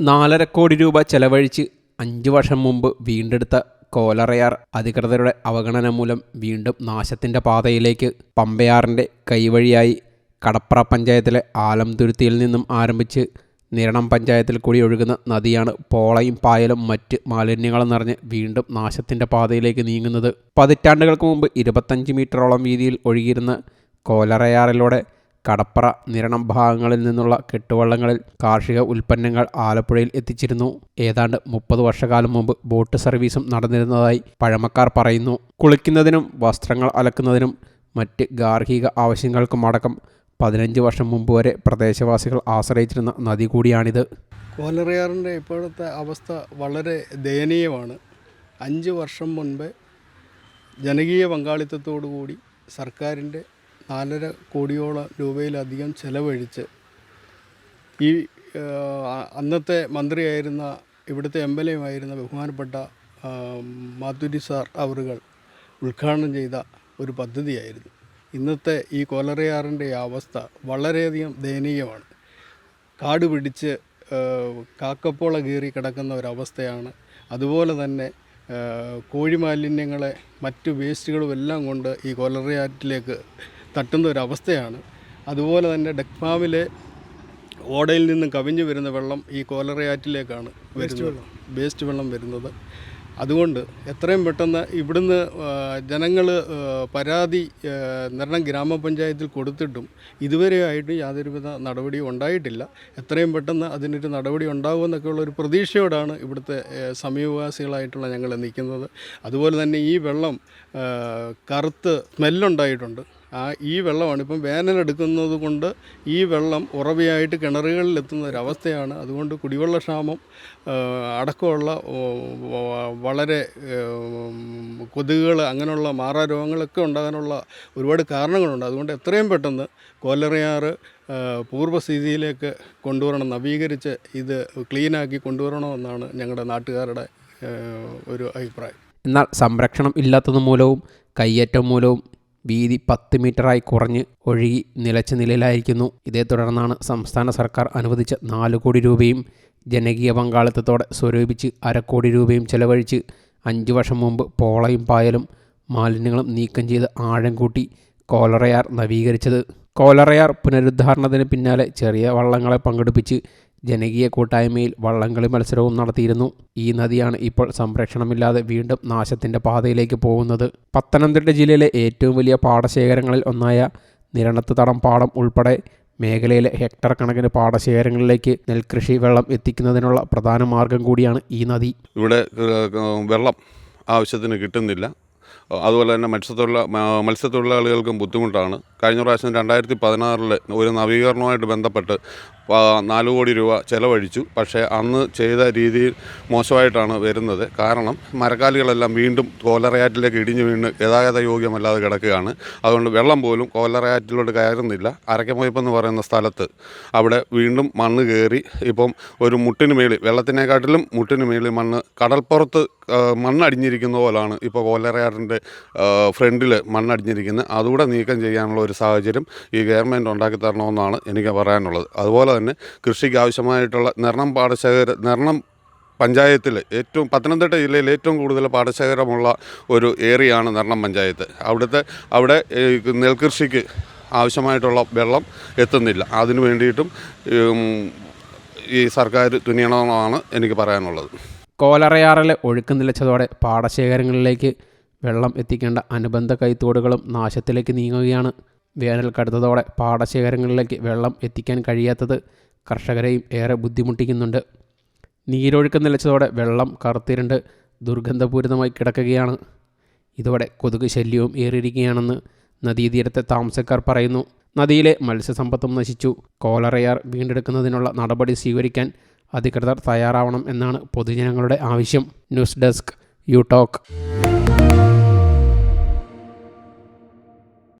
നാലര കോടി രൂപ ചെലവഴിച്ച് അഞ്ചു വർഷം മുമ്പ് വീണ്ടെടുത്ത കോലറയാർ അധികൃതരുടെ അവഗണന മൂലം വീണ്ടും നാശത്തിന്റെ പാതയിലേക്ക് പമ്പയാറിന്റെ കൈവഴിയായി കടപ്ര പഞ്ചായത്തിലെ ആലംതുരുത്തിയിൽ നിന്നും ആരംഭിച്ച് നിരണം പഞ്ചായത്തിൽ കൂടി ഒഴുകുന്ന നദിയാണ് പോളയും പായലും മറ്റ് മാലിന്യങ്ങളും നിറഞ്ഞ് വീണ്ടും നാശത്തിന്റെ പാതയിലേക്ക് നീങ്ങുന്നത്. പതിറ്റാണ്ടുകൾക്ക് മുമ്പ് ഇരുപത്തഞ്ച് മീറ്ററോളം വീതിയിൽ ഒഴുകിയിരുന്ന കോലറയാറിലൂടെ കടപ്പറ നിരണം ഭാഗങ്ങളിൽ നിന്നുള്ള കെട്ടുവള്ളങ്ങളിൽ കാർഷിക ഉൽപ്പന്നങ്ങൾ ആലപ്പുഴയിൽ എത്തിച്ചിരുന്നു. ഏതാണ്ട് മുപ്പത് വർഷകാലം മുമ്പ് ബോട്ട് സർവീസും നടന്നിരുന്നതായി പഴമക്കാർ പറയുന്നു. കുളിക്കുന്നതിനും വസ്ത്രങ്ങൾ അലക്കുന്നതിനും മറ്റ് ഗാർഹിക ആവശ്യങ്ങൾക്കുമടക്കം പതിനഞ്ച് വർഷം മുമ്പ് വരെ പ്രദേശവാസികൾ ആശ്രയിച്ചിരുന്ന നദി കൂടിയാണിത്. കോലറിയാറിന്റെ ഇപ്പോഴത്തെ അവസ്ഥ വളരെ ദയനീയമാണ്. അഞ്ച് വർഷം മുൻപ് ജനകീയ പങ്കാളിത്തത്തോടു കൂടി സർക്കാരിന്റെ നാലര കോടിയോളം രൂപയിലധികം ചെലവഴിച്ച് ഈ അന്നത്തെ മന്ത്രിയായിരുന്ന ഇവിടുത്തെ എം എൽ എമായിരുന്ന ബഹുമാനപ്പെട്ട മാധുരി സാർ അവറുകൾ ഉദ്ഘാടനം ചെയ്ത ഒരു പദ്ധതിയായിരുന്നു. ഇന്നത്തെ ഈ കോലറയാറിന്റെ അവസ്ഥ വളരെയധികം ദയനീയമാണ്. കാട് പിടിച്ച് കാക്കപ്പോള കീറി കിടക്കുന്ന ഒരവസ്ഥയാണ്. അതുപോലെ തന്നെ കോഴി മാലിന്യങ്ങളെ മറ്റു വേസ്റ്റുകളും എല്ലാം കൊണ്ട് ഈ കൊലറിയാറ്റിലേക്ക് തട്ടുന്ന ഒരവസ്ഥയാണ് അതുപോലെ തന്നെ ഡെക്ഫാമിലെ ഓടയിൽ നിന്നും കവിഞ്ഞു വരുന്ന വെള്ളം ഈ കോലറയാറ്റിലേക്കാണ് വരുന്നത്. വേസ്റ്റ് വെള്ളം വരുന്നത്. അതുകൊണ്ട് എത്രയും പെട്ടെന്ന് ഇവിടുന്ന് ജനങ്ങൾ പരാതി നിരണം ഗ്രാമപഞ്ചായത്തിൽ കൊടുത്തിട്ടും ഇതുവരെയായിട്ട് യാതൊരുവിധ നടപടിയും ഉണ്ടായിട്ടില്ല. എത്രയും പെട്ടെന്ന് അതിനൊരു നടപടി ഉണ്ടാകുമെന്നൊക്കെയുള്ള ഒരു പ്രതീക്ഷയോടാണ് ഇവിടുത്തെ സമീപവാസികളായിട്ടുള്ള ഞങ്ങൾ നിൽക്കുന്നത്. അതുപോലെ തന്നെ ഈ വെള്ളം കറുത്ത് സ്മെല്ലുണ്ടായിട്ടുണ്ട്. ആ ഈ വെള്ളമാണ്. ഇപ്പം വേനലെടുക്കുന്നത് കൊണ്ട് ഈ വെള്ളം ഉറവയായിട്ട് കിണറുകളിൽ എത്തുന്ന ഒരവസ്ഥയാണ് അതുകൊണ്ട് കുടിവെള്ള ക്ഷാമം അടക്കമുള്ള വളരെ കൊതുകുകൾ അങ്ങനെയുള്ള മാറാരോഗങ്ങളൊക്കെ ഉണ്ടാകാനുള്ള ഒരുപാട് കാരണങ്ങളുണ്ട്. അതുകൊണ്ട് എത്രയും പെട്ടെന്ന് കോലറിയാറ് പൂർവസ്ഥിതിയിലേക്ക് കൊണ്ടുവരണം നവീകരിച്ച് ഇത് ക്ലീനാക്കി കൊണ്ടുവരണമെന്നാണ് ഞങ്ങളുടെ നാട്ടുകാരുടെ ഒരു അഭിപ്രായം. എന്നാൽ സംരക്ഷണം ഇല്ലാത്തത് മൂലവും കയ്യേറ്റം മൂലവും വീതി പത്ത് മീറ്ററായി കുറഞ്ഞ് ഒഴുകി നിലച്ച നിലയിലായിരിക്കുന്നു. ഇതേ തുടർന്നാണ് സംസ്ഥാന സർക്കാർ അനുവദിച്ച നാല് കോടി രൂപയും ജനകീയ പങ്കാളിത്തത്തോടെ സ്വരൂപിച്ച് അരക്കോടി രൂപയും ചെലവഴിച്ച് അഞ്ച് വർഷം മുമ്പ് പോളയും പായലും മാലിന്യങ്ങളും നീക്കം ചെയ്ത് ആഴം കൂട്ടി കോലറയാർ നവീകരിച്ചത്. കോലറയാർ പുനരുദ്ധാരണത്തിന് പിന്നാലെ ചെറിയ വള്ളങ്ങളെ പങ്കെടുപ്പിച്ച് ജനകീയ കൂട്ടായ്മയിൽ വള്ളംകളി മത്സരവും നടത്തിയിരുന്നു. ഈ നദിയാണ് ഇപ്പോൾ സംരക്ഷണമില്ലാതെ വീണ്ടും നാശത്തിന്റെ പാതയിലേക്ക് പോകുന്നത്. പത്തനംതിട്ട ജില്ലയിലെ ഏറ്റവും വലിയ പാടശേഖരങ്ങളിൽ ഒന്നായ നിരണത്ത് തടം പാടം ഉൾപ്പെടെ മേഖലയിലെ ഹെക്ടർ കണക്കിന് പാടശേഖരങ്ങളിലേക്ക് നെൽകൃഷി വെള്ളം എത്തിക്കുന്നതിനുള്ള പ്രധാന മാർഗം കൂടിയാണ് ഈ നദി. ഇവിടെ വെള്ളം ആവശ്യത്തിന് കിട്ടുന്നില്ല. അതുപോലെ തന്നെ മത്സ്യത്തൊഴിലാ മത്സ്യത്തൊഴിലാളികൾക്കും ബുദ്ധിമുട്ടാണ്. കഴിഞ്ഞ പ്രാവശ്യം രണ്ടായിരത്തി പതിനാറിൽ ഒരു നവീകരണവുമായിട്ട് ബന്ധപ്പെട്ട് നാല് കോടി രൂപ ചെലവഴിച്ചു. പക്ഷേ അന്ന് ചെയ്ത രീതിയിൽ മോശമായിട്ടാണ് വരുന്നത്. കാരണം മരക്കാലികളെല്ലാം വീണ്ടും കോലറയാറ്റിലേക്ക് ഇടിഞ്ഞു വീണ് ഗതാഗത യോഗ്യമല്ലാതെ കിടക്കുകയാണ്. അതുകൊണ്ട് വെള്ളം പോലും കോലറയാറ്റിലോട്ട് കയറുന്നില്ല. അരക്കമൊയ്പ്പെന്ന് പറയുന്ന സ്ഥലത്ത് അവിടെ വീണ്ടും മണ്ണ് കയറി. ഇപ്പം ഒരു മുട്ടിന് മേളിൽ വെള്ളത്തിനെക്കാട്ടിലും മുട്ടിന് മേളിൽ മണ്ണ് കടൽപ്പുറത്ത് മണ്ണടിഞ്ഞിരിക്കുന്ന പോലാണ് ഇപ്പോൾ കോലറയാറിന്റെ ഫ്രണ്ടിൽ മണ്ണടിഞ്ഞിരിക്കുന്നത്. അതുകൂടെ നീക്കം ചെയ്യാനുള്ള ഒരു സാഹചര്യം ഈ ഗവൺമെന്റ് ഉണ്ടാക്കി തരണമെന്നാണ് എനിക്ക് പറയാനുള്ളത്. അതുപോലെ തന്നെ കൃഷിക്ക് ആവശ്യമായിട്ടുള്ള നിർണം പാടശേഖര നിർണം പഞ്ചായത്തിൽ ഏറ്റവും പത്തനംതിട്ട ജില്ലയിൽ ഏറ്റവും കൂടുതൽ പാടശേഖരമുള്ള ഒരു ഏരിയയാണ് നിർണം പഞ്ചായത്ത്. അവിടുത്തെ അവിടെ നെൽകൃഷിക്ക് ആവശ്യമായിട്ടുള്ള വെള്ളം എത്തുന്നില്ല. അതിനു വേണ്ടിയിട്ടും ഈ സർക്കാർ തുനിയണമെന്നാണ് എനിക്ക് പറയാനുള്ളത്. കോലറയാറിൽ ഒഴുക്ക് നിലച്ചതോടെ പാടശേഖരങ്ങളിലേക്ക് വെള്ളം എത്തിക്കേണ്ട അനുബന്ധ കൈത്തോടുകളും നാശത്തിലേക്ക് നീങ്ങുകയാണ് വേനൽ കടുത്തതോടെ പാടശേഖരങ്ങളിലേക്ക് വെള്ളം എത്തിക്കാൻ കഴിയാത്തത് കർഷകരെയും ഏറെ ബുദ്ധിമുട്ടിക്കുന്നുണ്ട്. നീരൊഴുക്ക് നിലച്ചതോടെ വെള്ളം കറുത്തിരണ്ട് ദുർഗന്ധപൂരിതമായി കിടക്കുകയാണ്. ഇതോടെ കൊതുക് ശല്യവും ഏറിയിരിക്കുകയാണെന്ന് നദീതീരത്തെ താമസക്കാർ പറയുന്നു. നദിയിലെ മത്സ്യസമ്പത്തും നശിച്ചു. കോലറയാർ വീണ്ടെടുക്കുന്നതിനുള്ള നടപടി സ്വീകരിക്കാൻ അധികൃതർ തയ്യാറാവണം എന്നാണ് പൊതുജനങ്ങളുടെ ആവശ്യം. News desk you talk